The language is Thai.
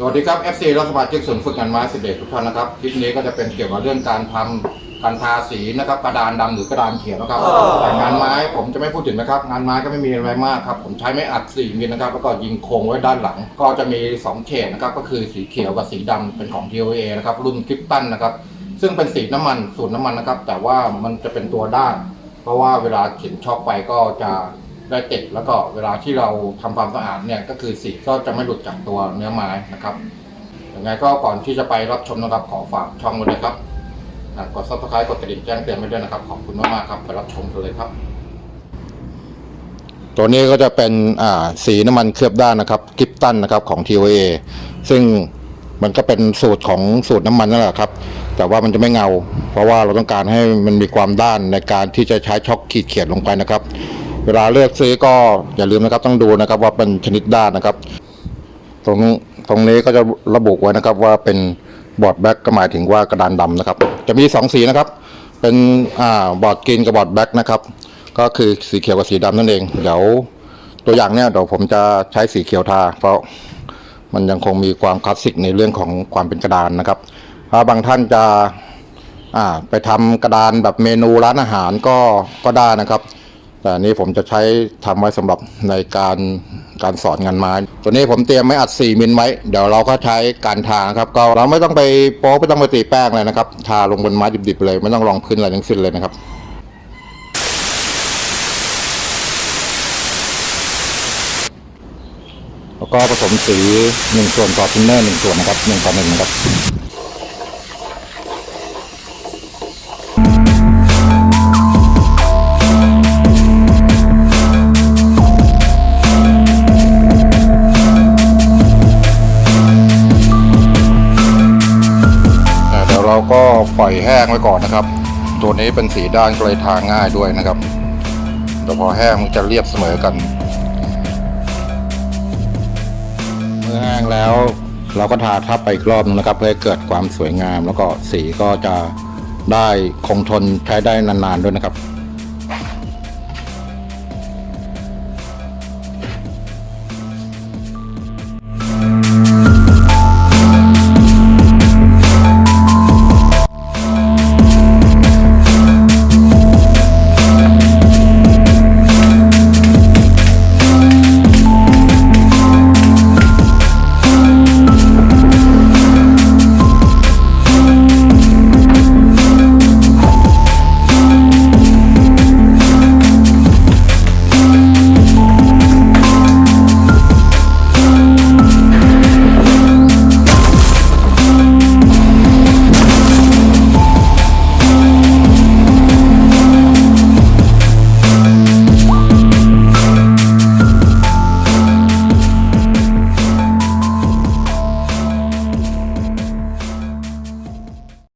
สวัสดีครับ FC รัฐบาลจิกศูนฝึกงานไม้สิบเอ็ดทุกท่านนะครับคลิปนี้ก็จะเป็นเกี่ยวกับเรื่องการทำการทาสีนะครับกระดานดำหรือกระดานเขียวนะครับแต่งานไม้ผมจะไม่พูดถึงนะครับ งานไม้ก็ไม่มีอะไรมากครับผมใช้ไม้อัดสี่มิลนะครับแล้วก็ยิงโครงไว้ด้านหลัง ก็จะมีสองเฉดนะครับก็คือสีเขียวกับสีดำเป็นของ TOA นะครับรุ่นคลิปตันนะครับซึ่งเป็นสีน้ำมันสูตรน้ำมันนะครับแต่ว่ามันจะเป็นตัวด้าน เพราะว่าเวลาเข็นช็อคไปก็จะ ได้ติดแล้วก็เวลาที่เราทำความสะอาดเนี่ยก็คือสีก็จะไม่หลุดจากตัวเนื้อไม้นะครับยังไงก็ก่อนที่จะไปรับชมนะครับขอฝากช่องไว้เลยครับกด subscribe กดกระดิ่งแจ้งเตือนไว้ด้วยนะครับขอบคุณมากๆครับไปรับชมกันเลยครับ ตัวนี้ก็จะเป็นอ่าสีน้ำมันเคลือบด้านนะครับกิฟตันนะครับของ TOA ซึ่งมันก็เป็นสูตรของสูตรน้ำมันนั่นแหละครับ แต่ว่ามันจะไม่เงา เพราะว่าเราต้องการให้มันมีความด้านในการที่จะใช้ช็อคขีดเขียนลงไปนะครับ เวลาเลือกซื้อก็อย่าลืมนะครับต้องดูนะครับว่าเป็นชนิดด้านนะครับ ตรงตรงนี้ก็จะระบุไว้นะครับว่าเป็นบอร์ดแบ็กก็หมายถึงว่ากระดานดำนะครับ จะมีสองสีนะครับ เป็นอ่าบอร์ดกรีนกับบอร์ดแบ็กนะครับ ก็คือสีเขียวกับสีดำนั่นเอง เดี๋ยวตัวอย่างเนี่ยเดี๋ยวผมจะใช้สีเขียวทา เพราะมันยังคงมีความคลาสสิกในเรื่องของความเป็นกระดานนะครับถ้าบางท่านจะอ่าไปทำกระดานแบบเมนูร้านอาหารก็ก็ได้นะครับ แต่นี้ผมจะใช้ทำไว้สำหรับในการการสอนงานไม้ ตัวนี้ผมเตรียมไม้อัด 4มิลไว้ เดี๋ยวเราก็ใช้การทาครับ ก็เราไม่ต้องไปโป๊ไม่ต้องไปตีแป้งเลยนะครับ ทาลงบนไม้ดิบๆเลย ไม่ต้องรองพื้นอะไรทั้งสิ้นเลยนะครับแล้วก็ผสมสีหนึ่งส่วนต่อทินเนอร์หนึ่งส่วนนะครับหนึ่งต่อหนึ่งนะครับ ก็ปล่อยแห้งไว้ก่อนนะครับ ตัวนี้เป็นสีด้านก็เลยทาง่ายด้วยนะครับแต่พอแห้งมันจะเรียบเสมอกัน เมื่อแห้งแล้วเราก็ทาทับไปอีกรอบนึงนะครับ เพื่อให้เกิดความสวยงาม แล้วก็สีก็จะได้คงทนใช้ได้นานๆด้วยนะครับ